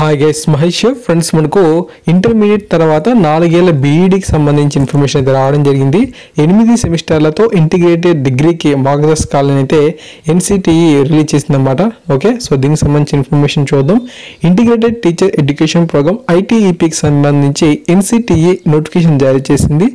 Hi guys Mahesh friends మనకు intermediate తర్వాత నాలుగేళ్ళ బీఈడికి సంబంధించి ఇన్ఫర్మేషన్ అయితే రావడం జరిగింది. ఎనిమిది సెమిస్టర్లతో ఇంటిగ్రేటెడ్ డిగ్రీకి మార్గదర్శకాలను అయితే ఎన్సిటిఈ రిలీజ్ చేసిందన్నమాట. ఓకే సో దీనికి సంబంధించి ఇన్ఫర్మేషన్ చూద్దాం. ఇంటిగ్రేటెడ్ టీచర్ ఎడ్యుకేషన్ ప్రోగ్రామ్ ఐటీఈపీకి సంబంధించి ఎన్సిటిఈ నోటిఫికేషన్ జారీ చేసింది.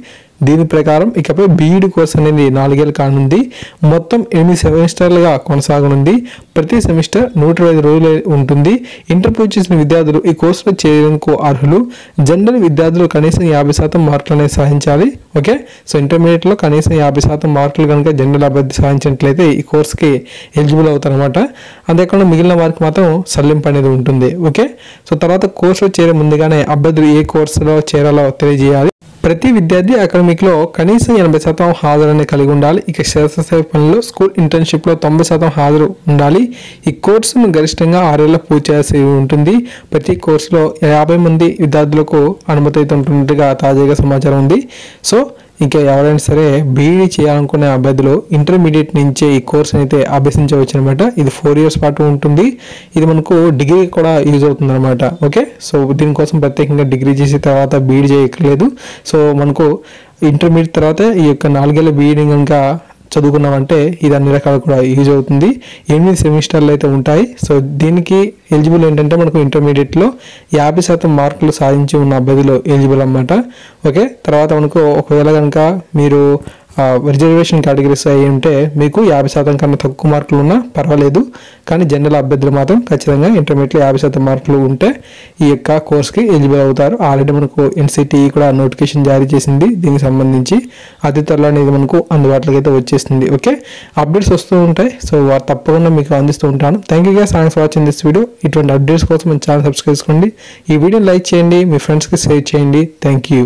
దీని ప్రకారం ఇకపై బీఈడి కోర్స్ అనేది నాలుగేళ్ళు కానుంది మొత్తం ఎనిమిది సెమిస్టర్లుగా కొనసాగనుంది. ప్రతి సెమిస్టర్ నూట ఇరవై రోజులు ఉంటుంది. ఇంటర్ పూర్తి చేసిన విద్యార్థులు ఈ కోర్సులో చేరేందుకు అర్హులు. జనరల్ విద్యార్థులు కనీసం యాభై శాతం మార్కులు అనేది సాధించాలి. ఓకే? సో ఇంటర్మీడియట్లో కనీసం యాభై శాతం మార్కులు కనుక జనరల్ అభ్యర్థి సాధించినట్లయితే ఈ కోర్స్కి ఎలిజిబుల్ అవుతారనమాట అంతేకాకుండా మిగిలిన వారికి మాత్రం సల్లింపు అనేది ఉంటుంది. ఓకే? సో తర్వాత కోర్సులో చేరే ముందుగానే అభ్యర్థులు ఏ కోర్సులో చేరాలో తెలియజేయాలి. ప్రతి విద్యార్థి అకాడమిక్లో కనీసం ఎనభై శాతం హాజరని కలిగి ఉండాలి. ఇక శాస్త్రసేవ పనులు స్కూల్ ఇంటర్న్షిప్లో తొంభై శాతం హాజరు ఉండాలి. ఈ కోర్సును గరిష్టంగా ఆరేళ్ళ పూర్తి చేయాల్సి ఉంటుంది. ప్రతి కోర్సులో యాభై మంది విద్యార్థులకు అనుమతి అయితే ఉంటున్నట్టుగా తాజాగా సమాచారం ఉంది. సో ఇంకా ఎవరైనా సరే బీఈడీ చేయాలనుకునే అభ్యర్థులు ఇంటర్మీడియట్ నుంచే ఈ కోర్స్ అయితే అభ్యసించవచ్చు అనమాట ఇది ఫోర్ ఇయర్స్ పాటు ఉంటుంది. ఇది మనకు డిగ్రీ కూడా యూజ్ అవుతుంది అనమాట ఓకే సో దీనికోసం ప్రత్యేకంగా డిగ్రీ చేసిన తర్వాత బీఈడీ చేయక్కర్లేదు. సో మనకు ఇంటర్మీడియట్ తర్వాత ఈ యొక్క నాలుగేళ్ళ బీఈడీ కనుక చదువుకున్నామంటే ఇది అన్ని రకాలు కూడా యూజ్ అవుతుంది. ఎనిమిది సెమిస్టర్లు అయితే ఉంటాయి. సో దీనికి ఎలిజిబుల్ ఏంటంటే మనకు ఇంటర్మీడియట్లో యాభై శాతం మార్కులు సాధించి ఉన్న అభ్యర్థులు ఎలిజిబుల్ అన్నమాట. ఓకే? తర్వాత మనకు ఒకవేళ కనుక మీరు రిజర్వేషన్ కేటగిరీస్ అయి ఉంటే మీకు యాభై శాతం కన్నా తక్కువ మార్కులు ఉన్నా పర్వాలేదు. కానీ జనరల్ అభ్యర్థులు మాత్రం ఖచ్చితంగా ఇంటర్మీడియట్లో యాభై శాతం మార్కులు ఉంటే ఈ యొక్క కోర్స్కి ఎలిజిబుల్ అవుతారు. ఆల్రెడీ మనకు ఎన్సిటిఈ కూడా నోటిఫికేషన్ జారీ చేసింది. దీనికి సంబంధించి అతి త్వరలో అనేది మనకు అందుబాటులోకి అయితే వచ్చేస్తుంది ఓకే? అప్డేట్స్ వస్తూ ఉంటాయి. సో వారు తప్పకుండా మీకు అందిస్తూ ఉంటాను. Thank you guys thanks watching this video ఇటువంటి అప్డేట్స్ కోసం మన ఛానల్ సబ్స్క్రైబ్ చేసుకోండి. ఈ వీడియో లైక్ చేయండి. మీ ఫ్రెండ్స్కి షేర్ చేయండి. Thank you